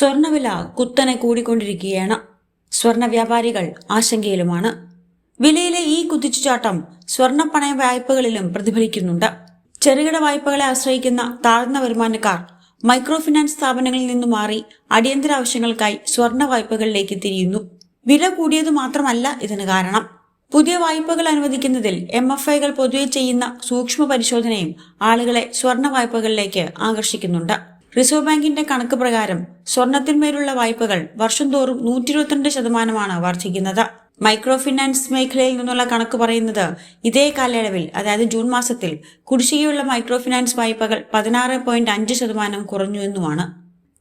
സ്വർണവില കുത്തനെ കൂടിക്കൊണ്ടിരിക്കുകയാണ്. സ്വർണ വ്യാപാരികൾ ആശങ്കയിലുമാണ്. വിലയിലെ ഈ കുതിച്ചുചാട്ടം സ്വർണ പണയ വായ്പകളിലും പ്രതിഫലിക്കുന്നുണ്ട്. ചെറുകിട വായ്പകളെ ആശ്രയിക്കുന്ന താഴ്ന്ന വരുമാനക്കാർ മൈക്രോ ഫിനാൻസ് സ്ഥാപനങ്ങളിൽ നിന്ന് മാറി അടിയന്തര ആവശ്യങ്ങൾക്കായി സ്വർണ വായ്പകളിലേക്ക് തിരിയുന്നു. വില കൂടിയത് മാത്രമല്ല ഇതിന് കാരണം. പുതിയ വായ്പകൾ അനുവദിക്കുന്നതിൽ എം എഫ് ഐകൾ പൊതുവെ ചെയ്യുന്ന സൂക്ഷ്മ പരിശോധനയും ആളുകളെ സ്വർണ വായ്പകളിലേക്ക് ആകർഷിക്കുന്നുണ്ട്. റിസർവ് ബാങ്കിന്റെ കണക്ക് പ്രകാരം സ്വർണത്തിന്മേലുള്ള വായ്പകൾ വർഷം തോറും നൂറ്റി ഇരുപത്തിരണ്ട് ശതമാനമാണ് വർദ്ധിക്കുന്നത്. മൈക്രോ ഫിനാൻസ് മേഖലയിൽ നിന്നുള്ള കണക്ക് പറയുന്നത് ഇതേ കാലയളവിൽ അതായത് ജൂൺ മാസത്തിൽ കുടിശ്ശികയുള്ള മൈക്രോ ഫിനാൻസ് വായ്പകൾ പതിനാറ് പോയിന്റ് അഞ്ച് ശതമാനം കുറഞ്ഞു എന്നുമാണ്.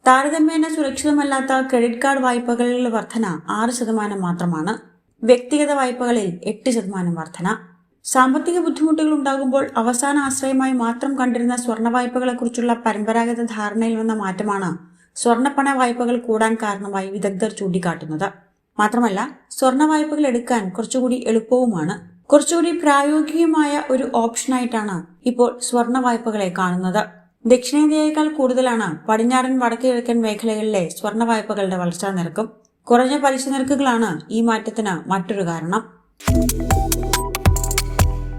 താരതമ്യേന സുരക്ഷിതമല്ലാത്ത ക്രെഡിറ്റ് കാർഡ് വായ്പകളിലെ വർധന ആറ് ശതമാനം മാത്രമാണ്. വ്യക്തിഗത വായ്പകളിൽ എട്ട് ശതമാനം വർധന. സാമ്പത്തിക ബുദ്ധിമുട്ടുകൾ ഉണ്ടാകുമ്പോൾ അവസാന ആശ്രയമായി മാത്രം കണ്ടിരുന്ന സ്വർണ വായ്പകളെക്കുറിച്ചുള്ള പരമ്പരാഗത ധാരണയിൽ വന്ന മാറ്റമാണ് സ്വർണപ്പണ വായ്പകൾ കൂടാൻ കാരണമായി വിദഗ്ധർ ചൂണ്ടിക്കാട്ടുന്നത്. മാത്രമല്ല സ്വർണ വായ്പകൾ എടുക്കാൻ കുറച്ചുകൂടി എളുപ്പവുമാണ്. കുറച്ചുകൂടി പ്രായോഗികമായ ഒരു ഓപ്ഷനായിട്ടാണ് ഇപ്പോൾ സ്വർണ വായ്പകളെ കാണുന്നത്. ദക്ഷിണേന്ത്യയേക്കാൾ കൂടുതലാണ് പടിഞ്ഞാറൻ വടക്ക് കിഴക്കൻ മേഖലകളിലെ സ്വർണ വായ്പകളുടെ വളർച്ചാ നിരക്കും. കുറഞ്ഞ പലിശ നിരക്കുകളാണ് ഈ മാറ്റത്തിന് മറ്റൊരു കാരണം.